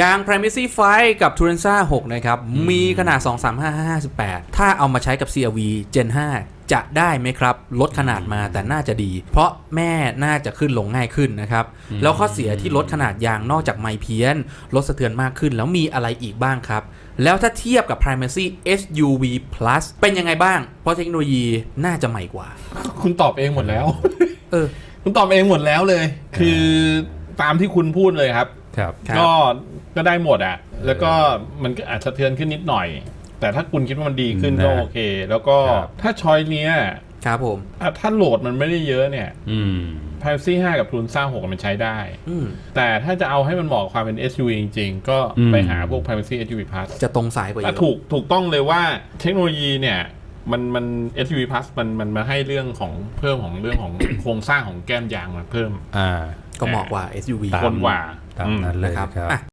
ยาง Primacy 5 กับ Turanza 6 นะครับ มีขนาด 235-58 ถ้าเอามาใช้กับ CRV Gen 5 จะได้ไหมครับ ลดขนาดมาแต่น่าจะดี เพราะแม่น่าจะขึ้นลงง่ายขึ้นนะครับ แล้วข้อเสียที่ลดขนาดยางนอกจากไมค์เพี้ยน ลดสะเทือนมากขึ้น แล้วมีอะไรอีกบ้างครับ แล้วถ้าเทียบกับ Primacy SUV Plus เป็นยังไงบ้าง เพราะเทคโนโลยีน่าจะใหม่กว่า คุณตอบเองหมดแล้ว เออ คุณตอบเองหมดแล้วเลย คือ ตามที่คุณพูดเลยครับ ครับ ครับ ก็ก็ได้หมดอะแล้วก็มันก็อาจสะเทือนขึ้นนิดหน่อย แต่ถ้าคุณคิดว่ามันดีขึ้นก็นะโอเค แล้วก็ครับ ถ้าช้อยเนี้ยครับผม อะถ้าโหลดมันไม่ได้เยอะเนี่ย อืม p r i v a c y 5 กับทุนสร้าง6มันใช้ได้ อืมแต่ถ้าจะเอาให้มันเหมาะกับความเป็น SUV จริงๆ ก็อืมไปหาพวก Privacy SUV Plus จะตรงสายกว่าเยอะอะถูกถูกต้องเลยว่าเทคโนโลยีเนี่ย มันมัน SUV Plus มันมันมาให้เรื่องของเพิ่มของเรื่องของ โครงสร้างของแก้มยางมาเพิ่ม อ่า ก็เหมาะกว่า SUV ตามคนกว่าตามนั้นเลยนะครับครับอะ